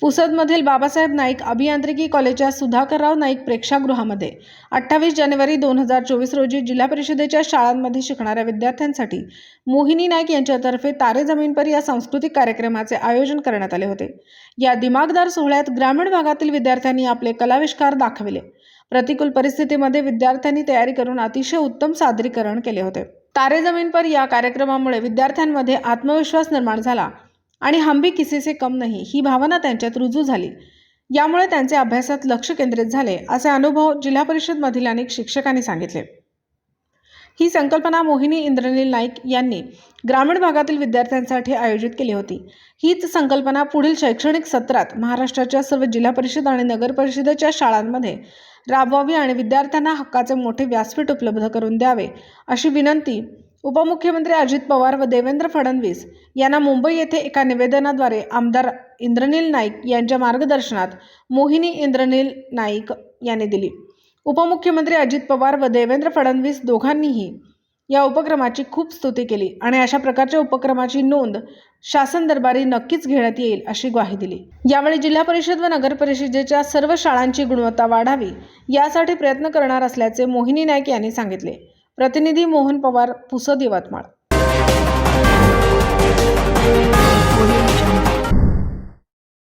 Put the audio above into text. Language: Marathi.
पुसदमधील बाबासाहेब नाईक अभियांत्रिकी कॉलेजच्या सुधाकरराव नाईक प्रेक्षागृहामध्ये अठ्ठावीस जानेवारी दोन हजार चोवीस रोजी जिल्हा परिषदेच्या शाळांमध्ये शिकणाऱ्या विद्यार्थ्यांसाठी मोहिनी नाईक यांच्यातर्फे तारे जमीन पर या सांस्कृतिक कार्यक्रमाचे आयोजन करण्यात आले होते. या दिमागदार सोहळ्यात ग्रामीण भागातील विद्यार्थ्यांनी आपले कलाविष्कार दाखविले. प्रतिकूल परिस्थितीमध्ये विद्यार्थ्यांनी तयारी करून अतिशय उत्तम सादरीकरण केले होते. तारे जमीन पर या कार्यक्रमामुळे विद्यार्थ्यांमध्ये आत्मविश्वास निर्माण झाला. आणि हम भी किसी से कम नाही. ही भावना त्यांच्यात रुजू झाली. यामुळे त्यांचे अभ्यासात लक्ष केंद्रित झाले असे अनुभव जिल्हा परिषदमधील अनेक शिक्षकांनी सांगितले. ही संकल्पना मोहिनी इंद्रनील नाईक यांनी ग्रामीण भागातील विद्यार्थ्यांसाठी आयोजित केली होती. हीच संकल्पना पुढील शैक्षणिक सत्रात महाराष्ट्राच्या सर्व जिल्हा परिषद आणि नगर परिषदेच्या शाळांमध्ये राबवावी आणि विद्यार्थ्यांना हक्काचे मोठे व्यासपीठ उपलब्ध करून द्यावे अशी विनंती उपमुख्यमंत्री अजित पवार व देवेंद्र फडणवीस यांना मुंबई येथे एका निवेदनाद्वारे आमदार इंद्रनील नाईक यांच्या मार्गदर्शनात मोहिनी इंद्रनील नाईक यांनी दिली. उपमुख्यमंत्री अजित पवार व देवेंद्र फडणवीस दोघांनीही या उपक्रमाची खूप स्तुती केली आणि अशा प्रकारच्या उपक्रमाची नोंद शासन दरबारी नक्कीच घेण्यात येईल अशी ग्वाही दिली. यावेळी जिल्हा परिषद व नगर परिषदेच्या सर्व शाळांची गुणवत्ता वाढावी यासाठी प्रयत्न करणार असल्याचे मोहिनी नाईक यांनी सांगितले. प्रतिनिधी मोहन पवार पुसद यवतमाळ.